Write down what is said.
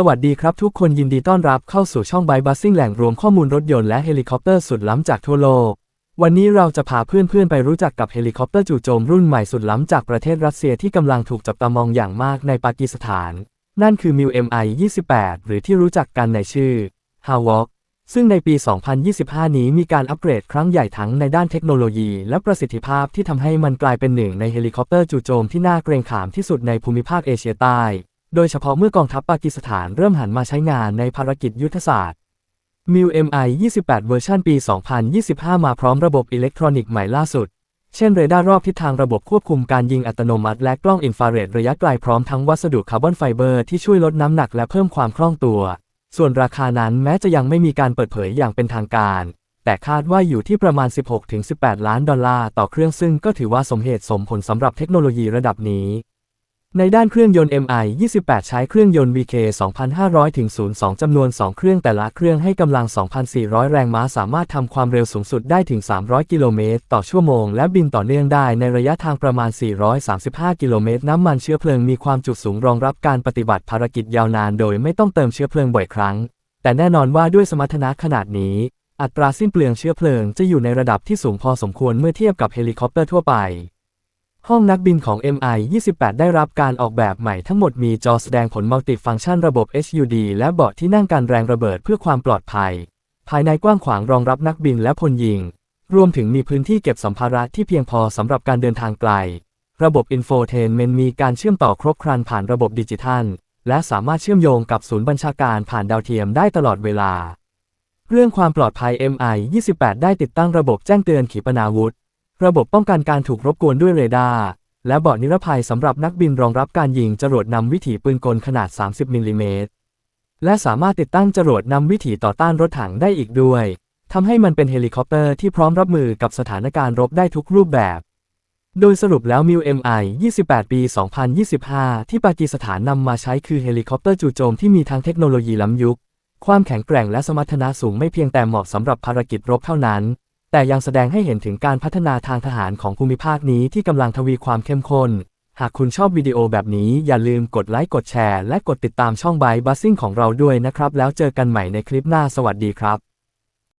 สวัสดีครับทุกคนยินดีต้อนรับเข้าสู่ช่อง b y b u s ซิ่งแหล่งรวมข้อมูลรถยนต์และเฮลิคอปเตอร์สุดล้ำจากทั่วโลก วันนี้เราจะพาเพื่อนๆไปรู้จักกับเฮลิคอปเตอร์จู่โจมรุ่นใหม่สุดล้ำจากประเทศรัสเซียที่กำลังถูกจับตามองอย่างมากในปากีสถาน นั่นคือ m ิว MI 28หรือที่รู้จักกันในชื่อ h a w o k ซึ่งในปี 2025 นี้มีการอัปเกรดครั้งใหญ่ทั้งในด้านเทคโนโลยี และประสิทธิภาพที่ทำให้มันกลายเป็นหนึ่งในเฮลิคอปเตอร์จู่โจมที่น่าเกรงขามที่สุดในภูมิภาคเอเชียใต้ โดยเฉพาะเมื่อกองทัพปากีสถานเริ่มหันมาใช้งานในภารกิจยุทธศาสตร์ m i l MI 28 เวอร์ชันปี 2025 มาพร้อมระบบอิเล็กทรอนิกส์ใหม่ล่าสุด เช่นเรดาร์รอบทิศทางระบบควบคุมการยิงอัตโนมัติ และกล้องอินฟราเรดระยะไกลพร้อมทั้งวัสดุคาร์บอนไฟเบอร์ที่ช่วยลดน้ำหนักและเพิ่มความคล่องตัว ส่วนราคานั้นแม้จะยังไม่มีการเปิดเผยอย่างเป็นทางการ แต่คาดว่าอยู่ที่ประมาณ 16-18 ล้านดอลลาร์ต่อเครื่องซึ่งก็ถือว่าสมเหตุสมผลสำหรับเทคโนโลยีระดับนี้ ในด้านเครื่องยนต์ MI 28 ใช้เครื่องยนต์ VK 2,500-02 จำนวน 2 เครื่องแต่ละเครื่องให้กำลัง 2,400 แรงม้าสามารถทำความเร็วสูงสุดได้ถึง 300 กิโลเมตรต่อชั่วโมง และบินต่อเนื่องได้ในระยะทางประมาณ 435 กิโลเมตร น้ำมันเชื้อเพลิงมีความจุสูงรองรับการปฏิบัติภารกิจยาวนานโดยไม่ต้องเติมเชื้อเพลิงบ่อยครั้ง แต่แน่นอนว่าด้วยสมรรถนะขนาดนี้ อัตราสิ้นเปลืองเชื้อเพลิงจะอยู่ในระดับที่สูงพอสมควรเมื่อเทียบกับเฮลิคอปเตอร์ทั่วไป ห้องนักบินของ MI 28 ได้รับการออกแบบใหม่ทั้งหมดมีจอแสดงผลมัลติฟังก์ชันระบบ HUD และเบาะที่นั่งกันแรงระเบิดเพื่อความปลอดภัย ภายในกว้างขวางรองรับนักบินและพลยิง รวมถึงมีพื้นที่เก็บสัมภาระที่เพียงพอสำหรับการเดินทางไกล ระบบอินโฟเทนเมนมีการเชื่อมต่อครบครันผ่านระบบดิจิทัล และสามารถเชื่อมโยงกับศูนย์บัญชาการผ่านดาวเทียมได้ตลอดเวลา เรื่องความปลอดภัย MI 28 ได้ติดตั้งระบบแจ้งเตือนขีปนาวุธ ระบบป้องกันการถูกรบกวนด้วยเรดาร์และเบาะนิรภัยสำหรับนักบินรองรับการยิงจรวดนำวิถีปืนกลขนาด 30 มิลลิเมตร และสามารถติดตั้งจรวดนำวิถีต่อต้านรถถังได้อีกด้วยทำให้มันเป็นเฮลิคอปเตอร์ที่พร้อมรับมือกับสถานการณ์รบได้ทุกรูปแบบ โดยสรุปแล้วมิว MI 28 ปี 2025 ที่ปากีสถานนำมาใช้คือเฮลิคอปเตอร์จู่โจมที่มีทั้งเทคโนโลยีล้ำยุค ความแข็งแกร่งและสมรรถนะสูงไม่เพียงแต่เหมาะสำหรับภารกิจรบเท่านั้น แต่ยังแสดงให้เห็นถึงการพัฒนาทางทหารของภูมิภาคนี้ที่กำลังทวีความเข้มข้น หากคุณชอบวิดีโอแบบนี้อย่าลืมกดไลค์กดแชร์และกดติดตามช่องไบบัสซิ่งของเราด้วยนะครับ แล้วเจอกันใหม่ในคลิปหน้าสวัสดีครับ